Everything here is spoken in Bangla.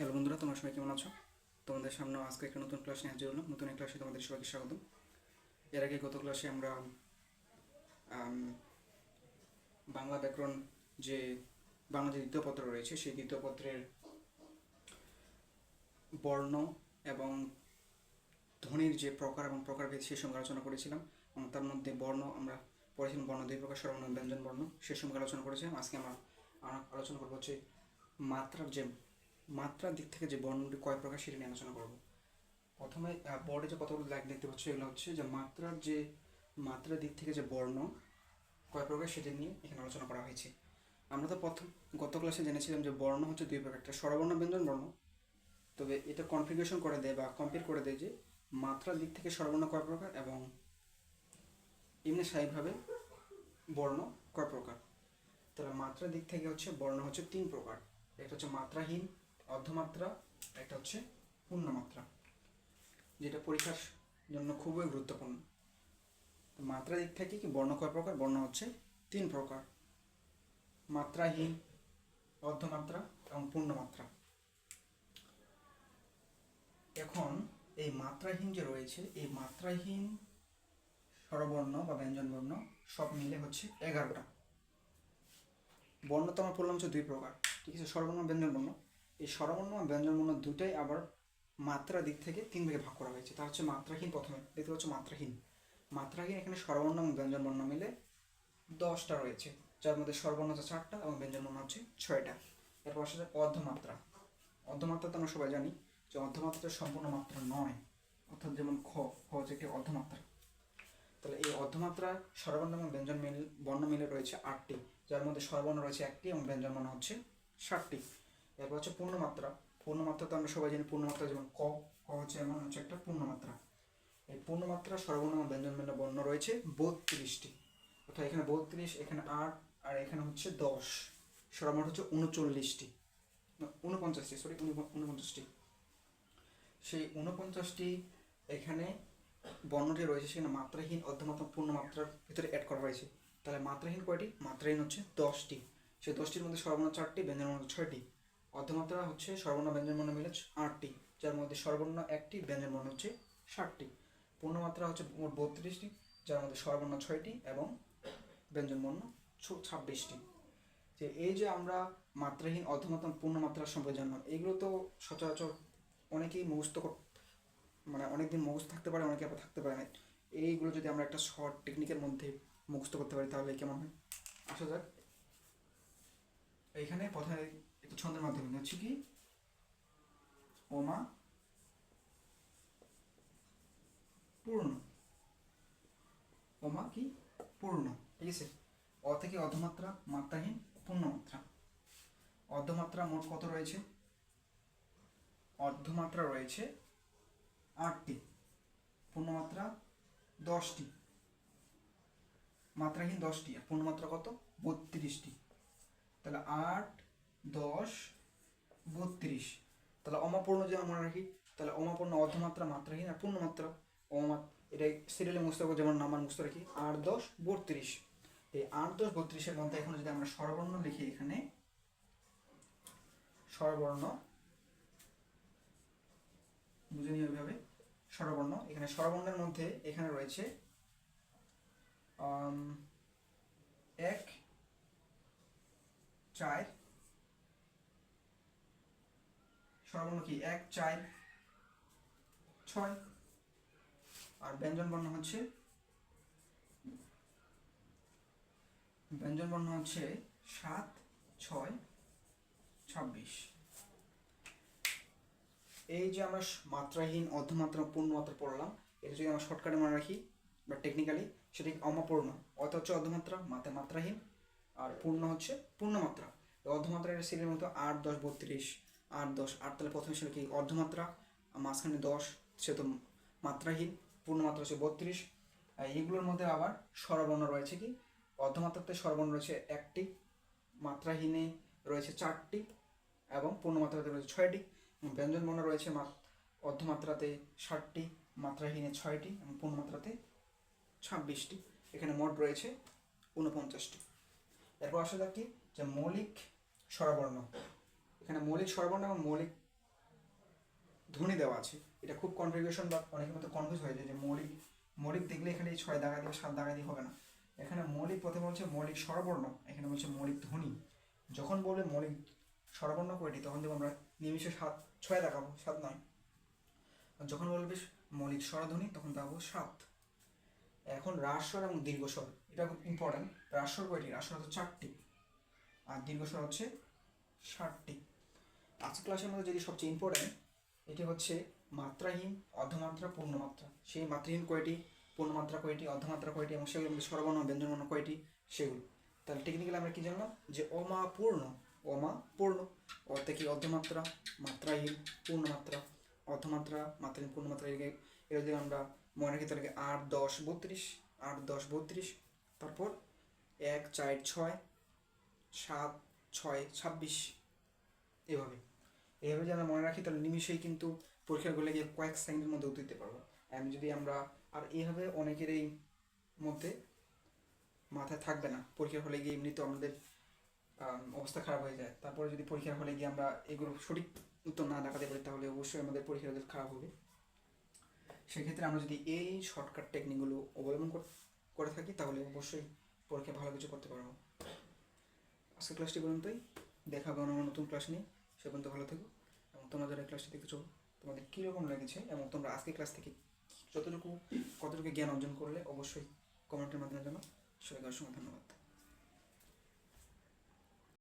হ্যালো বন্ধুরা, তোমরা সবাই কেমন আছো? তোমাদের সামনে আজকে একটা নতুন ক্লাস নিয়ে হাজির হলাম। নতুন এক ক্লাসে তোমাদের সবাইকে স্বাগত এর আগে গত ক্লাসে আমরা বাংলা ব্যাকরণ যে বাংলা যে দ্বিতীয় পত্র রয়েছে, সেই দ্বিতীয় পত্রের বর্ণ এবং ধ্বনির যে প্রকার এবং প্রকারভেদ সেই সঙ্গে আলোচনা করেছিলাম। এবং তার মধ্যে বর্ণ, আমরা পড়েছিলাম বর্ণ দুই প্রকার এবং ব্যঞ্জন বর্ণ সেই সঙ্গে আলোচনা করেছিলাম। আজকে আমরা আলোচনা করব হচ্ছে মাত্রার যে মাত্রার দিক থেকে যে বর্ণটি কয় প্রকার সেটা নিয়ে আলোচনা করব। প্রথমে বোর্ডে যে কতগুলো লাইক দেখতে পাচ্ছ এগুলো হচ্ছে যে মাত্রার যে, মাত্রার দিক থেকে যে বর্ণ কয় প্রকার সেটা নিয়ে এখানে আলোচনা করা হয়েছে। আমরা তো প্রথম, গত ক্লাসে জেনেছিলাম যে বর্ণ হচ্ছে দুই প্রকার। একটা স্বরবর্ণ, ব্যঞ্জন বর্ণ। তবে এটা কনফিগারেশন করে দেয় বা কম্পেয়ার করে দেয় যে মাত্রার দিক থেকে স্বরবর্ণ কয় প্রকার এবং এমনি স্বাভাবিকভাবে বর্ণ কয় প্রকার। তাহলে মাত্রার দিক থেকে হচ্ছে বর্ণ হচ্ছে তিন প্রকার। একটা হচ্ছে মাত্রাহীন অর্ধমাত্রা, একটা হচ্ছে পূর্ণমাত্রা, যেটা পরীক্ষার জন্য খুবই গুরুত্বপূর্ণ। মাত্রা দিক থেকে কি বর্ণ কয় প্রকার? বর্ণ হচ্ছে তিন প্রকার। মাত্রাহীন, অর্ধমাত্রা এবং পূর্ণমাত্রা। এখন এই মাত্রাহীন যে রয়েছে, এই মাত্রাহীন স্বরবর্ণ বা ব্যঞ্জনবর্ণ সব মিলে হচ্ছে এগারোটা। বর্ণ তো আমরা পড়লাম হচ্ছে দুই প্রকার। ঠিক আছে? স্বরবর্ণ ব্যঞ্জন বর্ণ এই স্বরবর্ণ এবং ব্যঞ্জন বর্ণ দুটাই আবার মাত্রা দিক থেকে তিন ভাগে ভাগ করা হয়েছে। তা হচ্ছে মাত্রাহীন প্রথমে দেখতে পাচ্ছ মাত্রাহীন। মাত্রাহীন এখানে স্বরবর্ণ এবং ব্যঞ্জন বর্ণ মিলে দশটা রয়েছে, যার মধ্যে স্বরবর্ণ হচ্ছে চারটা এবং ব্যঞ্জন বর্ণ হচ্ছে ছয়টা। এরপর আসলে অর্ধমাত্রা। অর্ধমাত্রা তো আমরা সবাই জানি যে অর্ধমাত্রা সম্পূর্ণ মাত্রা নয়, অর্থাৎ যেমন খ খ হচ্ছে একটি অর্ধমাত্রা। তাহলে এই অর্ধমাত্রা স্বরবর্ণ এবং ব্যঞ্জন মিল বর্ণ মিলে রয়েছে আটটি, যার মধ্যে স্বরবর্ণ রয়েছে একটি এবং ব্যঞ্জন বর্ণ হচ্ছে ষাটটি এরপর হচ্ছে পূর্ণমাত্রা। পূর্ণমাত্রা তো আমরা সবাই জানি, পূর্ণমাত্রা যেমন ক ক হচ্ছে এমন হচ্ছে একটা পূর্ণমাত্রা। এই পূর্ণমাত্রা এবং ব্যঞ্জন মিলে বর্ণ রয়েছে বত্রিশটি। অর্থাৎ এখানে বত্রিশ, এখানে আট, আর এখানে হচ্ছে দশ। স্বরবর্ণ হচ্ছে উনচল্লিশটি। উনপঞ্চাশটি সরি উনপঞ্চাশটি। সেই উনপঞ্চাশটি এখানে বর্ণটি রয়েছে, সেখানে মাত্রাহীন, অর্ধমাত্রা, পূর্ণমাত্রার ভিতরে অ্যাড করা হয়েছে। তাহলে মাত্রাহীন কয়টি? মাত্রাহীন হচ্ছে দশটি। সেই দশটির মধ্যে সর্বর্ণ চারটি ব্যঞ্জন বর্ণ ছয়টি। অর্ধমাত্রা হচ্ছে সর্বর্ণ ব্যঞ্জন বর্ণ মিলে আটটি, যার মধ্যে সর্বর্ণ একটি ব্যঞ্জন বর্ণ হচ্ছে ষাটটি। পূর্ণমাত্রা হচ্ছে মোট বত্রিশটি, যার মধ্যে সর্বর্ণ ছয়টি এবং ব্যঞ্জন বর্ণ ছ- ছাব্বিশটি। যে এই যে আমরা মাত্রাহীন, অর্ধমাত্রা, পূর্ণমাত্রা সম্পর্কে জানলাম, এগুলো তো সচরাচর অনেকেই মুখস্থ মানে অনেকদিন মুখস্থ থাকতে পারে, অনেকে আবার থাকতে পারে না। এইগুলো যদি আমরা একটা শর্ট টেকনিকের মধ্যে মুখস্থ করতে পারি, তাহলে কেমন হয়? আসা যাক। এইখানে প্রথমে একটু ছন্দের মাধ্যমে হচ্ছে কি? ওমা, পূর্ণ। ওমা কি? পূর্ণ। ঠিক আছে? অ থেকে অর্ধমাত্রা মাত্রাহীন পূর্ণমাত্রা। অর্ধমাত্রা মোট কত রয়েছে? অর্ধমাত্রা রয়েছে আটটি। পূর্ণমাত্রা দশটি। মাত্রাহীন দশটি। আর পূর্ণমাত্রা কত? বত্রিশটি। তাহলে আট দশ, বত্রিশ। তাহলে অমাপূর্ণ যে আমরা রাখি তাহলে অমাপূর্ণ অর্ধমাত্রা, মাত্রাহীন আর পূর্ণমাত্রা। অমাত এটা সিরিয়ালে মুস্ত যেমন নাম্বার মুস্ত রাখি, আট, দশ, বত্রিশ। এই আট, দশ, বত্রিশের মধ্যে এখন যদি আমরা স্বরবর্ণ লিখি এখানে, স্বরবর্ণ, বুঝে নিও এভাবে, স্বরবর্ণ, এখানে স্বরবর্ণের মধ্যে এখানে রয়েছে এক, চার স্বরবর্ণ কি এক, চার, ছয়। আর ব্যঞ্জন বর্ণ হচ্ছে, ব্যঞ্জন বর্ণ হচ্ছে সাত, ছয়, ছাব্বিশ। এই যে আমরা মাত্রাহীন, অর্ধমাত্রা, পূর্ণমাত্রা পড়লাম, এটা যদি আমরা শর্টকাটে মনে রাখি, বা টেকনিক্যালি সেটা অমাপূর্ণ? অর্থ হচ্ছে অর্ধমাত্রা মাত্রা মাত্রাহীন, আর পূর্ণ হচ্ছে পূর্ণমাত্রা। অর্ধমাত্রা এটা সিলের মতো আট, দশ, বত্রিশ আট দশ, আট তাহলে প্রথমে ছিল কি অর্ধমাত্রা মাঝখানে দশ, সে তো মাত্রাহীন, পূর্ণমাত্রা হচ্ছে বত্রিশ। এইগুলোর মধ্যে আবার স্বরবর্ণ রয়েছে কি? অর্ধমাত্রাতে স্বরবর্ণ রয়েছে একটি, মাত্রাহীনে রয়েছে চারটি, এবং পূর্ণমাত্রাতে রয়েছে ছয়টি। এবং ব্যঞ্জন বর্ণ রয়েছে মাত- অর্ধমাত্রাতে ষাটটি, মাত্রাহীনে ছয়টি, এবং পূর্ণমাত্রাতে ছাব্বিশটি। এখানে মোট রয়েছে ঊনপঞ্চাশটি। এরপর আসা যাক কি? যে মৌলিক স্বরবর্ণ। এখানে মৌলিক স্বরবর্ণ এবং মৌলিক ধ্বনি দেওয়া আছে। এটা খুব কনফিগারেশন বা অনেকের মতো কনফিউজ হয়ে যায় যে মৌলিক মৌলিক দেখলে এখানে এই ছয় দাগা দিয়ে সাত দাগা দিয়ে হবে না। এখানে মৌলিক প্রথমে বলছে মৌলিক স্বরবর্ণ এখানে বলছে মৌলিক ধ্বনি। যখন বলবে মৌলিক স্বরবর্ণ কয়টি তখন দেবো আমরা নিমিষে সাত, ছয় দেখাবো, সাত নয়। আর যখন বলবে মৌলিক স্বরধ্বনি, তখন দেখাবো সাত। এখন রাস্বর এবং দীর্ঘস্বর, এটা খুব ইম্পর্টেন্ট রাস্বর কয়টি? রাস্বর হচ্ছে চারটি। আর দীর্ঘস্বর হচ্ছে ষাটটি আজকের ক্লাসের মধ্যে যেটি সবচেয়ে ইম্পর্টেন্ট এটি হচ্ছে মাত্রাহীন, অর্ধমাত্রা, পূর্ণমাত্রা। সেই মাত্রাহীন কয়টি? পূর্ণমাত্রা কয়টি, অর্ধমাত্রা কয়টি এবং সেগুলোর মধ্যে স্বরবর্ণ ব্যঞ্জনবর্ণ কয়টি? সেগুলো। তাহলে টেকনিক্যালি আমরা কি জানলাম? যে অমা পূর্ণ অমা পূর্ণ অর্থে কি অর্ধমাত্রা? মাত্রাহীন, পূর্ণমাত্রা। অর্ধমাত্রা, মাত্রাহীন, পূর্ণমাত্রা এর যদি আমরা মনে রাখি তাহলে আট, দশ, বত্রিশ। আট, দশ, বত্রিশ। তারপর এক, চার, ছয়, সাত ছয় ছাব্বিশ এভাবে। এভাবে আমরা মনে রাখি তাহলে নিমিশেই কিন্তু পরীক্ষাগুলো গিয়ে কয়েক সেকেন্ডের মধ্যে উত্তর দিতে পারব। আমি যদি আমরা আর এইভাবে অনেকেরই মধ্যে মাথায় থাকবে না পরীক্ষার হলে গিয়ে এমনিতে আমাদের আম, অবস্থা খারাপ হয়ে যায় তারপরে যদি পরীক্ষার হলে গিয়ে আমরা এগুলো সঠিক উত্তর না দেখাতে পারি তাহলে অবশ্যই আমাদের পরীক্ষার রেজাল্ট খারাপ হবে। সেক্ষেত্রে আমরা যদি এই শর্টকাট টেকনিকগুলো অবলম্বন করে থাকি তাহলে অবশ্যই পরীক্ষায় ভালো কিছু করতে পারব। আজকের ক্লাসটি পর্যন্তই। দেখা হবে অন্য নতুন ক্লাস নিয়ে। সে পর্যন্ত ভালো থেকো এবং তোমরা যারা ক্লাসটি দেখেছ তোমাদের কীরকম লেগেছে এবং তোমরা আজকে ক্লাস থেকে যতটুকু কতটুকু জ্ঞান অর্জন করলে অবশ্যই কমেন্টের মাধ্যমে জানো সবাইকে অসংখ্য ধন্যবাদ।